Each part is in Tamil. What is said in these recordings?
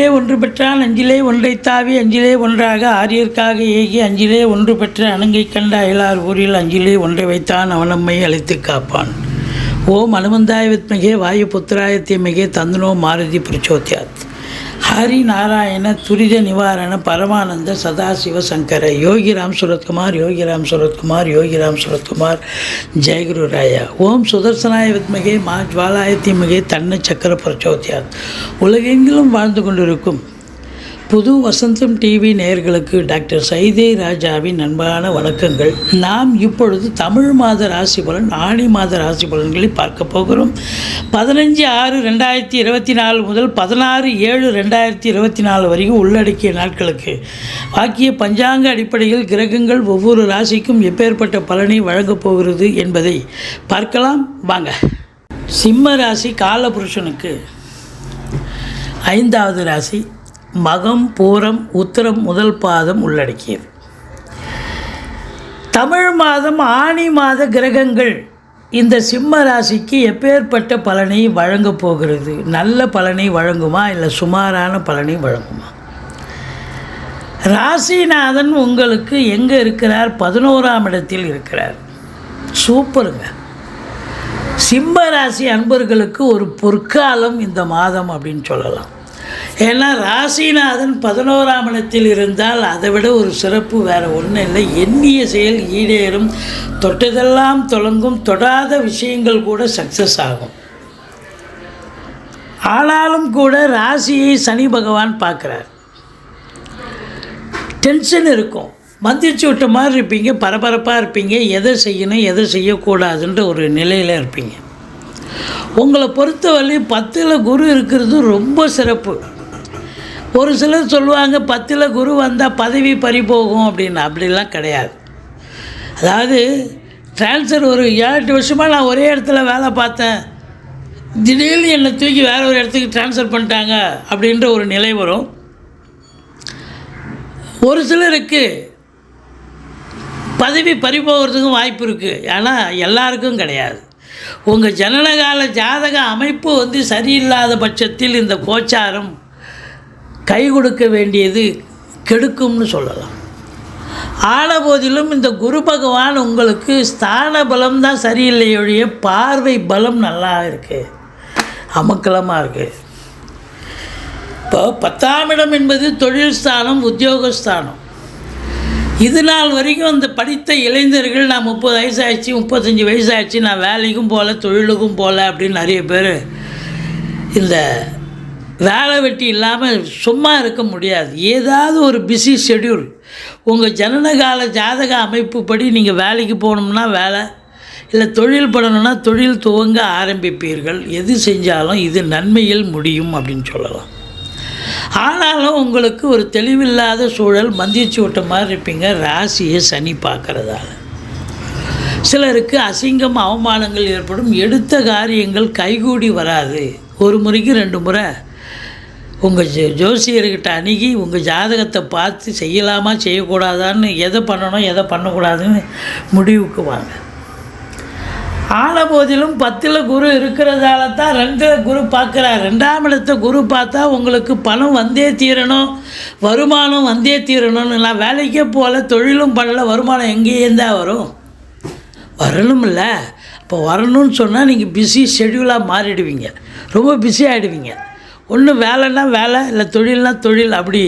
அஞ்சிலே ஒன்று பெற்றான் அஞ்சிலே ஒன்றை தாவி அஞ்சிலே ஒன்றாக ஆரியர்க்காக ஏகி அஞ்சிலே ஒன்று பெற்ற அணுங்கை கண்ட அயலார் ஊரில் அஞ்சிலே ஒன்றை வைத்தான் அவனம்மை அழைத்து காப்பான். ஓம் அனுமந்தாய வித்மகே வாயு புத்திராய தீமகே தந்தனோ மாருதி பிரச்சோத்யாத் ஹரி நாராயண துரித நிவாரண பரமானந்த சதாசிவ சங்கர. யோகிராம் சுரத்குமார் யோகிராம் சுரத்குமார் யோகிராம் சுரத்குமார். ஜெயகுரு ராயா. ஓம் சுதர்சனாய வித்மகே மா ஜுவாலாயத்தி மிகே தன்ன சக்கர பிரச்சோத்யாத். உலகெங்கிலும் வாழ்ந்து கொண்டிருக்கும் புது வசந்தம் டிவி நேயர்களுக்கு டாக்டர் சைதே ராஜாவின் அன்பான வணக்கங்கள். நாம் இப்பொழுது தமிழ் மாத ராசி பலன் ஆணி மாத ராசி பலன்களை பார்க்க போகிறோம். பதினஞ்சு ஆறு ரெண்டாயிரத்தி இருபத்தி நாலு முதல் பதினாறு ஏழு ரெண்டாயிரத்தி இருபத்தி நாலு வரைக்கும் உள்ளடக்கிய நாட்களுக்கு. வாக்கிய பஞ்சாங்க அடிப்படையில் கிரகங்கள் ஒவ்வொரு ராசிக்கும் எப்பேற்பட்ட பலனை வழங்கப் போகிறது என்பதை பார்க்கலாம். வாங்க. சிம்ம ராசி காலபுருஷனுக்கு ஐந்தாவது ராசி மகம் பூரம் உத்திரம் முதல் பாதம் உள்ளடக்கியது. தமிழ் மாதம் ஆணி மாத கிரகங்கள் இந்த சிம்ம ராசிக்கு எப்பேற்பட்ட பலனை வழங்கப் போகிறது? நல்ல பலனை வழங்குமா இல்லை சுமாரான பலனை வழங்குமா? ராசிநாதன் உங்களுக்கு எங்கே இருக்கிறார்? பதினோராம் இடத்தில் இருக்கிறார். சூப்பருங்க. சிம்ம ராசி அன்பர்களுக்கு ஒரு பொற்காலம் இந்த மாதம் அப்படின்னு சொல்லலாம். ஏன்னா ராசிநாதன் பதினோராம் இடத்தில் இருந்தால் அதை விட ஒரு சிறப்பு வேறு ஒன்றும் இல்லை. எண்ணிய செயல் ஈடேறும். தொட்டதெல்லாம் தொடங்கும். தொடாத விஷயங்கள் கூட சக்ஸஸ் ஆகும். ஆனாலும் கூட ராசியை சனி பகவான் பார்க்குறார். டென்ஷன் இருக்கும். மந்திரிச்சு விட்ட மாதிரி இருப்பீங்க. பரபரப்பாக இருப்பீங்க. எதை செய்யணும் எதை செய்யக்கூடாதுன்ற ஒரு நிலையில் இருப்பீங்க. உங்களை பொறுத்தவரை பத்தில் குரு இருக்கிறது ரொம்ப சிறப்பு. ஒரு சிலர் சொல்லுவாங்க பத்தில் குரு வந்தால் பதவி பறி போகும் அப்படின்னு. அப்படிலாம் கிடையாது. அதாவது ட்ரான்ஸ்ஃபர் ஒரு ஏழு எட்டு வருஷமாக நான் ஒரே இடத்துல வேலை பார்த்தேன். திடீர்னு என்னை தூக்கி வேறு ஒரு இடத்துக்கு ட்ரான்ஸ்ஃபர் பண்ணிட்டாங்க அப்படின்ற ஒரு நிலை வரும். ஒரு சிலருக்கு பதவி பறி போகிறதுக்கும் வாய்ப்பு இருக்குது ஆனால் எல்லாருக்கும் கிடையாது. உங்கள் ஜனனகால ஜாதக அமைப்பு வந்து சரியில்லாத பட்சத்தில் இந்த கோச்சாரம் கை கொடுக்க வேண்டியது கெடுக்கும்னு சொல்லலாம். ஆன போதிலும் இந்த குரு பகவான் உங்களுக்கு ஸ்தான பலம் தான் சரியில்லையொழிய பார்வை பலம் நல்லா இருக்குது அமக்கலமாக இருக்குது இப்போ பத்தாம் இடம் என்பது தொழில் ஸ்தானம் உத்தியோகஸ்தானம் இது நாள் வரைக்கும் அந்த படித்த இளைஞர்கள் நான் முப்பது வயசாகிடுச்சு முப்பத்தஞ்சு வயசாகிடுச்சு நான் வேலைக்கும் போகல தொழிலுக்கும் போகல அப்படின்னு நிறைய பேர் இந்த வேலை வெட்டி இல்லாமல் சும்மா இருக்க முடியாது. ஏதாவது ஒரு பிஸி ஷெட்யூல் உங்கள் ஜனனகால ஜாதக அமைப்புப்படி நீங்கள் வேலைக்கு போகணும்னா வேலை இல்லை தொழில் பண்ணணும்னா தொழில் துவங்க ஆரம்பிப்பீர்கள். எது செஞ்சாலும் இது நன்மையில் முடியும் அப்படின்னு சொல்லலாம். ஆனாலும் உங்களுக்கு ஒரு தெளிவில்லாத சூழல் மந்திச்சு விட்ட மாதிரி இருப்பீங்க. ராசியை சனி பார்க்குறதால. சிலருக்கு அசிங்கம் அவமானங்கள் ஏற்படும். எடுத்த காரியங்கள் கைகூடி வராது. ஒரு முறைக்கு ரெண்டு முறை உங்கள் ஜோ ஜோசியர்கிட்ட அணுகி உங்கள் ஜாதகத்தை பார்த்து செய்யலாமா செய்யக்கூடாதான்னு எதை பண்ணணும் எதை பண்ணக்கூடாதுன்னு முடிவுக்கு வாங்க. ஆன போதிலும் பத்தில் குரு இருக்கிறதால தான் ரெண்டு குரு பார்க்குறார். ரெண்டாம் இடத்த குரு பார்த்தா உங்களுக்கு பணம் வந்தே தீரணும் வருமானம் வந்தே தீரணும்னு நான் வேலைக்கே போகல தொழிலும் பண்ணல வருமானம் எங்கேயும் தான் வரும். வரணும்ல. இப்போ வரணும்னு சொன்னால் நீங்கள் பிஸி ஷெட்யூலாக மாறிடுவீங்க. ரொம்ப பிஸி ஆகிடுவீங்க ஒன்று வேலைன்னா வேலை இல்லை தொழில்னா தொழில் அப்படி.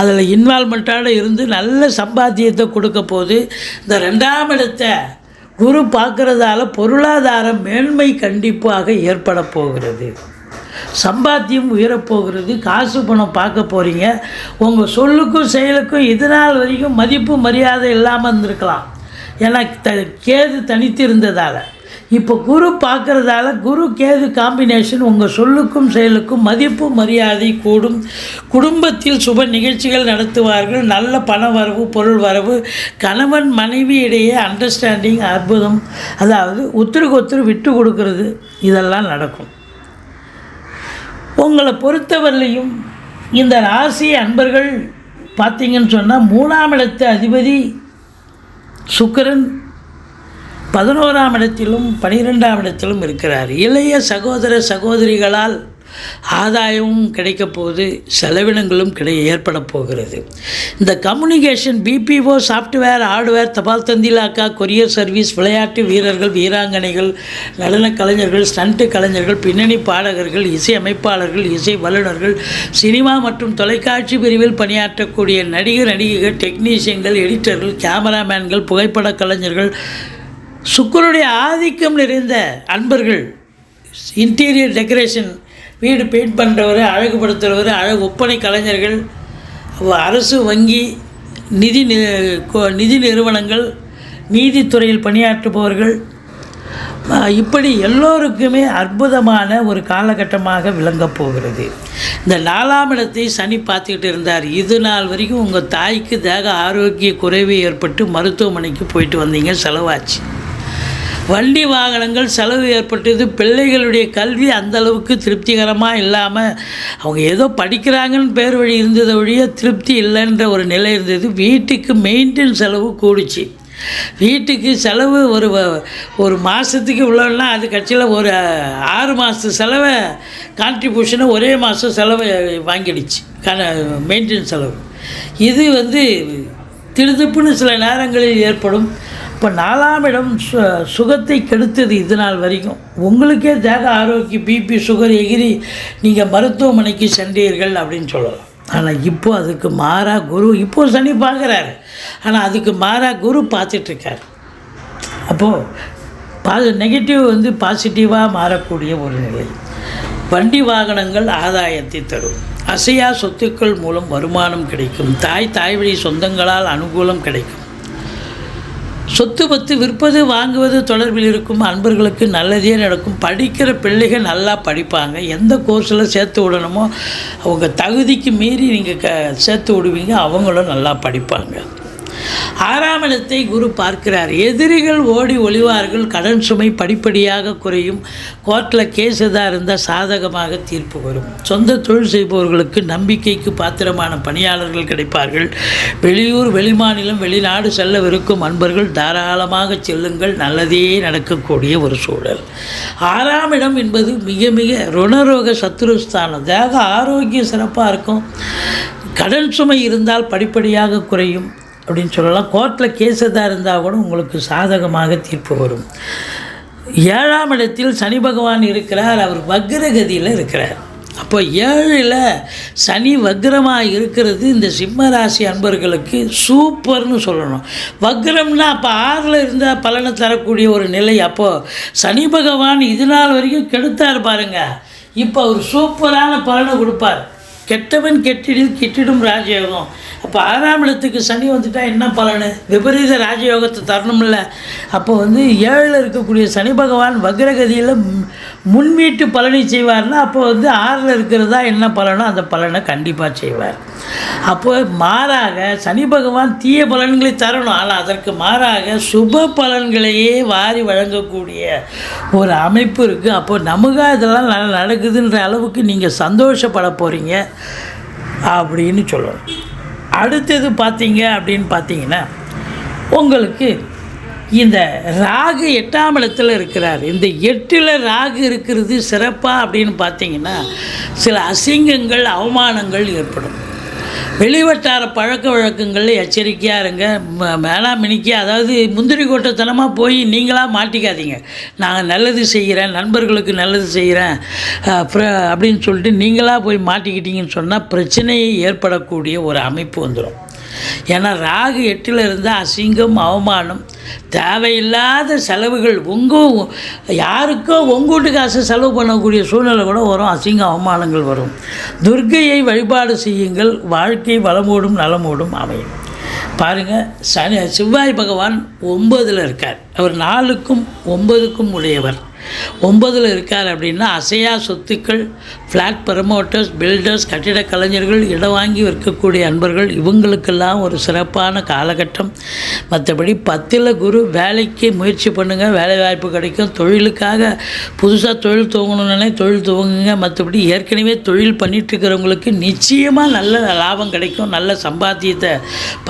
அதில் இன்வால்மெண்ட்டோடு இருந்து நல்ல சம்பாத்தியத்தை கொடுக்க போது இந்த ரெண்டாம் இடத்த குரு பார்க்குறதால பொருளாதார மேன்மை கண்டிப்பாக ஏற்பட போகிறது. சம்பாத்தியம் உயரப்போகிறது காசு பணம் பார்க்க போகிறீங்க உங்கள் சொல்லுக்கும் செயலுக்கும் இது நாள் வரைக்கும் மதிப்பு மரியாதை இல்லாமல் இருந்திருக்கலாம். ஏன்னா த கேது தனித்து இருந்ததால் இப்போ குரு பார்க்குறதால குரு கேது காம்பினேஷன் உங்கள் சொல்லுக்கும் செயலுக்கும் மதிப்பு மரியாதை கூடும். குடும்பத்தில் சுப நிகழ்ச்சிகள் நடத்துவார்கள். நல்ல பண வரவு பொருள் வரவு கணவன் மனைவி இடையே அண்டர்ஸ்டாண்டிங் அற்புதம். அதாவது ஒத்துருக்கு ஒத்துரு விட்டு கொடுக்கறது இதெல்லாம் நடக்கும். உங்களை பொறுத்தவரையிலையும் இந்த ராசி அன்பர்கள் பார்த்தீங்கன்னு சொன்னால் மூணாம் இடத்து அதிபதி சுக்கிரன் பதினோராம் இடத்திலும் பனிரெண்டாம் இடத்திலும் இருக்கிறார். இளைய சகோதர சகோதரிகளால் ஆதாயமும் கிடைக்க போகுது செலவினங்களும் கிடை ஏற்பட போகிறது. இந்த கம்யூனிகேஷன் பிபிஓ சாஃப்ட்வேர் ஹார்ட்வேர் தபால் தந்திலாக்கா கொரியர் சர்வீஸ் விளையாட்டு வீரர்கள் வீராங்கனைகள் நடன கலைஞர்கள் ஸ்டண்ட் கலைஞர்கள் பின்னணி பாடகர்கள் இசை அமைப்பாளர்கள் இசை வல்லுநர்கள் சினிமா மற்றும் தொலைக்காட்சி பிரிவில் பணியாற்றக்கூடிய நடிகர் நடிகைகள் டெக்னீஷியன்கள் எடிட்டர்கள் கேமராமேன்கள் புகைப்பட கலைஞர்கள் சுக்கருடைய ஆதிக்கம் நிறைந்த அன்பர்கள் இன்டீரியர் டெக்கரேஷன் வீடு பெயிண்ட் பண்ணுறவர் அழகுபடுத்துகிறவர் அழகு ஒப்பனை கலைஞர்கள் அரசு வங்கி நிதி நி நிதி நிறுவனங்கள் நீதித்துறையில் பணியாற்றுபவர்கள் இப்படி எல்லோருக்குமே அற்புதமான ஒரு காலகட்டமாக விளங்கப் போகிறது. இந்த நாலாம் இடத்தை சனி பார்த்துக்கிட்டு இருந்தார். இது நாள் வரைக்கும் உங்கள் தாய்க்கு தேக ஆரோக்கிய குறைவு ஏற்பட்டு மருத்துவமனைக்கு போயிட்டு வந்தீங்க செலவாச்சு. வண்டி வாகனங்கள் செலவு ஏற்பட்டது. பிள்ளைகளுடைய கல்வி அந்தளவுக்கு திருப்திகரமாக இல்லாமல் அவங்க ஏதோ படிக்கிறாங்கன்னு பேர் வழி இருந்ததை வழிய திருப்தி இல்லைன்ற ஒரு நிலை இருந்தது. வீட்டுக்கு மெயின்டெனன்ஸ் செலவு கூடுச்சு. வீட்டுக்கு செலவு ஒரு வ- ஒரு மாதத்துக்கு இவ்வளோன்னா அது கட்சியில் ஒரு ஆறு மாதத்து செலவை கான்ட்ரிபியூஷனை ஒரே மாதம் செலவை வாங்கிடுச்சு. மெயின்டெனன்ஸ் செலவு. இது வந்து திருதுப்புன்னு சில நேரங்களில் ஏற்படும். இப்போ நாலாம் இடம் சு சுகத்தை கெடுத்தது இது நாள் வரைக்கும். உங்களுக்கே தேக ஆரோக்கியம் பிபி சுகர் எகிரி நீங்கள் மருத்துவமனைக்கு சென்றீர்கள் அப்படின்னு சொல்லலாம். ஆனால் இப்போ அதுக்கு மாறா குரு இப்போ சனி பார்க்குறாரு. ஆனால் அதுக்கு மாறா குரு பார்த்துட்ருக்கார். அப்போது பா நெகட்டிவ் வந்து பாசிட்டிவாக மாறக்கூடிய ஒரு நிலை. வண்டி வாகனங்கள் ஆதாயத்தை தரும். அசையா சொத்துக்கள் மூலம் வருமானம் கிடைக்கும். தாய் தாய் வழி சொந்தங்களால் அனுகூலம் கிடைக்கும். சொத்து பத்து விற்பது வாங்குவது தொடர்பில் இருக்கும் அன்பர்களுக்கு நல்லதே நடக்கும். படிக்கிற பிள்ளைகள் நல்லா படிப்பாங்க. எந்த கோர்ஸில் சேர்த்து விடணுமோ அவங்க தகுதிக்கு மீறி நீங்கள் க சேர்த்து விடுவீங்க. அவங்களும் நல்லா படிப்பாங்க. ஆறாம் இடத்தை குரு பார்க்கிறார். எதிரிகள் ஓடி ஒளிவார்கள். கடன் சுமை படிப்படியாக குறையும். கோர்ட்டில் கேஸ் எதாக இருந்தால் சாதகமாக தீர்ப்பு வரும். சொந்த தொழில் செய்பவர்களுக்கு நம்பிக்கைக்கு பாத்திரமான பணியாளர்கள் கிடைப்பார்கள். வெளியூர் வெளிமாநிலம் வெளிநாடு செல்லவிருக்கும் அன்பர்கள் தாராளமாக செல்லுங்கள். நல்லதே நடக்கக்கூடிய ஒரு சூழல். ஆறாம் இடம் என்பது மிக மிக ருணரோக சத்துருஸ்தானம் தேக ஆரோக்கியம் சிறப்பாக இருக்கும். கடன் சுமை இருந்தால் படிப்படியாக குறையும். அப்படின்னு சொல்லலாம். கோர்ட்டில் கேஸ் எதாக இருந்தால் கூட உங்களுக்கு சாதகமாக தீர்ப்பு வரும். ஏழாம் இடத்தில் சனி பகவான் இருக்கிறார் அவர் வக்ரகதியில் இருக்கிறார். அப்போ ஏழில் சனி வக்ரமாக இருக்கிறது இந்த சிம்ம ராசி அன்பர்களுக்கு சூப்பர்னு சொல்லணும். வக்ரம்னா அப்போ ஆறில் இருந்தால் பலனை தரக்கூடிய ஒரு நிலை. அப்போது சனி பகவான் இது நாள் வரைக்கும் கெடுத்தார் பாருங்கள் இப்போ அவர் சூப்பரான பலனை கொடுப்பார். கெட்டவன் கெட்டிடில் கிட்டிடும் ராஜயோகம். அப்போ ஆறாம் இடத்துக்கு சனி வந்துட்டால் என்ன பலனு? விபரீத ராஜயோகத்தை தரணும்ல. அப்போ வந்து ஏழில் இருக்கக்கூடிய சனி பகவான் வக்ரகதியில் முன்மீட்டு பலனை செய்வார்னா அப்போ வந்து ஆறில் இருக்கிறதா என்ன பலனோ அந்த பலனை கண்டிப்பாக செய்வார். அப்போ மாறாக சனி பகவான் தீய பலன்களை தரணும். ஆனால் அதற்கு மாறாக சுப பலன்களையே வாரி வழங்கக்கூடிய ஒரு அமைப்பு இருக்குது அப்போ நமக்காக இதெல்லாம் ந- நடக்குதுன்ற அளவுக்கு நீங்கள் சந்தோஷப்பட போகிறீங்க அப்படின்னு சொல்லணும். அடுத்தது பார்த்தீங்க அப்படின்னு பார்த்தீங்கன்னா உங்களுக்கு இந்த ராகு எட்டாம் இடத்துல இருக்கிறார். இந்த எட்டில் ராகு இருக்கிறது சிறப்பாக அப்படின்னு பார்த்தீங்கன்னா சில அசிங்கங்கள் அவமானங்கள் ஏற்படும். வெளிவட்டார பழக்க வழக்கங்களில் எச்சரிக்கையாக இருங்க. மேலாம் மினிக்கி அதாவது முந்திரி கோட்டத்தனமாக போய் நீங்களாக மாட்டிக்காதீங்க. நான் நல்லது செய்கிறேன் நண்பர்களுக்கு நல்லது செய்கிறேன் அப்புறம் அப்படின்னு சொல்லிட்டு நீங்களாக போய் மாட்டிக்கிட்டீங்கன்னு சொன்னால் பிரச்சனையை ஏற்படக்கூடிய ஒரு அமைப்பு வந்துடும் ஏன்னா ராகு எட்டில் இருந்தால் அசிங்கம் அவமானம் தேவையில்லாத செலவுகள் உங்கள் யாருக்கோ உங்கள் வீட்டு காசு செலவு பண்ணக்கூடிய சூழ்நிலை கூட வரும் அசிங்க அவமானங்கள் வரும். துர்கையை வழிபாடு செய்யுங்கள் வாழ்க்கை வளமோடும் நலமோடும் அமையும். பாருங்கள் சனி செவ்வாய் பகவான் ஒன்பதில் இருக்கார். அவர் நாலுக்கும் ஒன்பதுக்கும் உடையவர். ஒன்பதில் இருக்கார் அப்படின்னா அசையா சொத்துக்கள் ஃப்ளாட் ப்ரமோட்டர்ஸ் பில்டர்ஸ் கட்டிட கலைஞர்கள் இடம் வாங்கி விற்கக்கூடிய அன்பர்கள் இவங்களுக்கெல்லாம் ஒரு சிறப்பான காலகட்டம். மற்றபடி பத்தில் குரு வேலைக்கு முயற்சி பண்ணுங்கள் வேலை வாய்ப்பு கிடைக்கும். தொழிலுக்காக புதுசாக தொழில் துவங்கணுன்னே தொழில் துவங்குங்க. மற்றபடி ஏற்கனவே தொழில் பண்ணிட்டு இருக்கிறவங்களுக்கு நிச்சயமாக நல்ல லாபம் கிடைக்கும். நல்ல சம்பாத்தியத்தை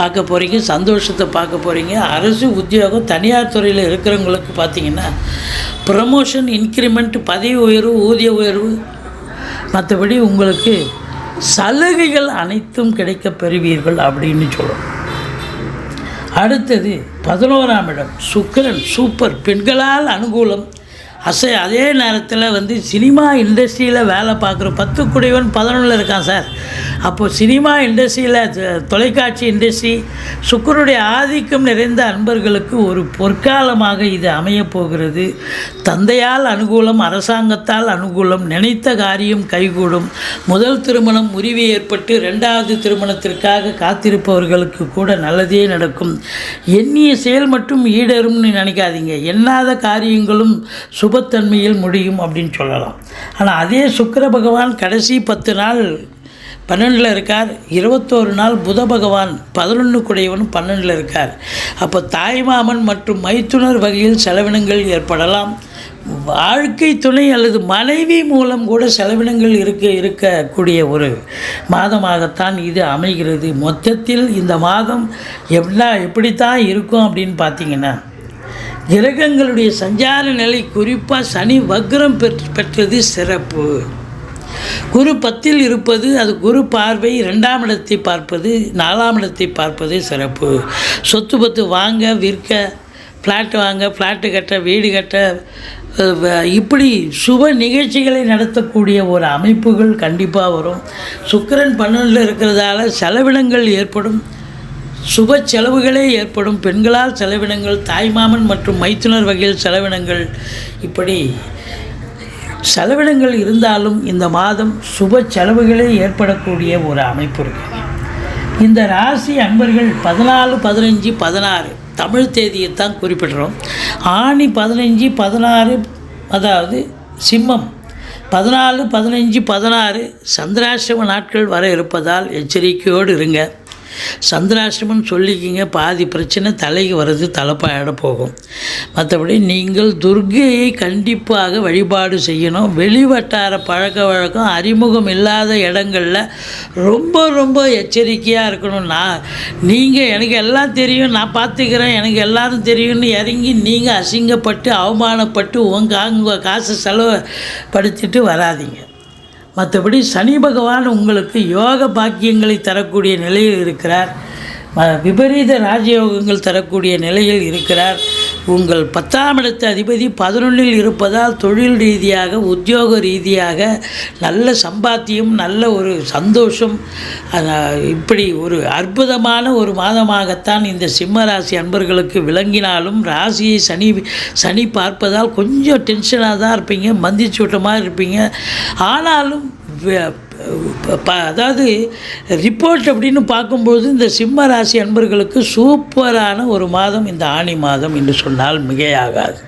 பார்க்க போகிறீங்க சந்தோஷத்தை பார்க்க போகிறீங்க அரசு உத்தியோகம் தனியார் துறையில் இருக்கிறவங்களுக்கு பார்த்தீங்கன்னா ப்ரமோஷன் இன்க்ரிமெண்ட் பதவி உயர்வு ஊதிய உயர்வு மற்றபடி உங்களுக்கு சலுகைகள் அனைத்தும் கிடைக்க பெறுவீர்கள் அப்படின்னு சொல்லணும் அடுத்தது பதினோராம் இடம் சுக்கரன் சூப்பர் பெண்களால் அனுகூலம். அசை அதே நேரத்தில் வந்து சினிமா இண்டஸ்ட்ரியில் வேலை பார்க்குற பத்து குடைவன் பதினொன்றில் இருக்கான் சார். அப்போது சினிமா இண்டஸ்ட்ரியில் தொலைக்காட்சி இண்டஸ்ட்ரி சுக்கரனுடைய ஆதிக்கம் நிறைந்த அன்பர்களுக்கு ஒரு பொற்காலமாக இது அமையப்போகிறது தந்தையால் அனுகூலம் அரசாங்கத்தால் அனுகூலம் நினைத்த காரியம் கைகூடும். முதல் திருமணம் முறிவு ஏற்பட்டு ரெண்டாவது திருமணத்திற்காக காத்திருப்பவர்களுக்கு கூட நல்லதே நடக்கும். எண்ணிய செயல் மட்டும் ஈடேறும்னு நினைக்காதீங்க. எண்ணாத காரியங்களும் சுபத்தன்மையில் முடியும் அப்படின்னு சொல்லலாம். ஆனால் அதே சுக்கர பகவான் கடைசி பத்து நாள் பன்னெண்டில் இருக்கார். இருபத்தோரு நாள் புத பகவான் பதினொன்று குடையவன் பன்னெண்டில் இருக்கார். அப்போ தாய்மாமன் மற்றும் மைத்துனர் வகையில் செலவினங்கள் ஏற்படலாம். வாழ்க்கை துணை அல்லது மனைவி மூலம் கூட செலவினங்கள் இருக்க இருக்கக்கூடிய ஒரு மாதமாகத்தான் இது அமைகிறது. மொத்தத்தில் இந்த மாதம் எப்படா எப்படித்தான் இருக்கும் அப்படின்னு பார்த்தீங்கன்னா கிரகங்களுடைய சஞ்சார நிலை குறிப்பாக சனி வக்ரம் பெற் பெற்றது சிறப்பு. குரு பத்தில் இருப்பது அது குரு பார்வை ரெண்டாம் இடத்தை பார்ப்பது நாலாம் இடத்தை பார்ப்பது சிறப்பு. சொத்து பத்து வாங்க விற்க ஃப்ளாட் வாங்க ஃப்ளாட்டு கட்ட வீடு கட்ட வ- இப்படி சுப நிகழ்ச்சிகளை நடத்தக்கூடிய ஒரு அமைப்புகள் கண்டிப்பாக வரும். சுக்கரன் பன்னெண்டில் இருக்கிறதால செலவினங்கள் ஏற்படும். சுப செலவுகளே ஏற்படும். பெண்களால் செலவினங்கள் தாய்மாமன் மற்றும் மைத்துனர் வகையில் செலவினங்கள் இப்படி செலவினங்கள் இருந்தாலும் இந்த மாதம் சுப செலவுகளே ஏற்படக்கூடிய ஒரு அமைப்பு இருக்குது இந்த ராசி அன்பர்கள் பதினாலு பதினஞ்சு பதினாறு தமிழ் தேதியை தான் குறிப்பிடுறோம். ஆணி பதினஞ்சு பதினாறு அதாவது சிம்மம். பதினாலு பதினஞ்சு பதினாறு சந்திராசிரம நாட்கள் வர இருப்பதால் எச்சரிக்கையோடு இருங்க. சந்திராசிரமம் சொல்லிக்கிங்க பாதி பிரச்சனை தலைக்கு வர்றது தலைப்பாயிட போகும். மற்றபடி நீங்கள் துர்கையை கண்டிப்பாக வழிபாடு செய்யணும். வெளிவட்டார பழக்க வழக்கம் அறிமுகம் இல்லாத இடங்களில் ரொம்ப ரொம்ப எச்சரிக்கையாக இருக்கணும். நான் நீங்கள் எனக்கு எல்லாம் தெரியும். நான் பார்த்துக்கிறேன் எனக்கு எல்லாரும் தெரியும்னு இறங்கி நீங்கள் அசிங்கப்பட்டு அவமானப்பட்டு உங்கள் காசு செலவு படுத்திட்டு வராதீங்க. மற்றபடி சனி பகவான் உங்களுக்கு யோக பாக்கியங்களை தரக்கூடிய நிலையில் இருக்கிறார். விபரீத ராஜயோகங்கள் தரக்கூடிய நிலையில் இருக்கிறார். உங்கள் பத்தாம் இடத்து அதிபதி பதினொன்றில் இருப்பதால் தொழில் ரீதியாக உத்தியோக ரீதியாக நல்ல சம்பாத்தியம் நல்ல ஒரு சந்தோஷம் இப்படி ஒரு அற்புதமான ஒரு மாதமாகத்தான் இந்த சிம்ம ராசி அன்பர்களுக்கு விளங்கினாலும் ராசியை சனி சனி பார்ப்பதால் கொஞ்சம் டென்ஷனாக தான் இருப்பீங்க மந்திச்சூட்டமாக இருப்பீங்க. ஆனாலும் அதாவது ரிப்போர்ட் அப்படின்னு பார்க்கும்போது இந்த சிம்ம ராசி அன்பர்களுக்கு சூப்பரான ஒரு மாதம் இந்த ஆணி மாதம் என்று சொன்னால் மிகையாகாது.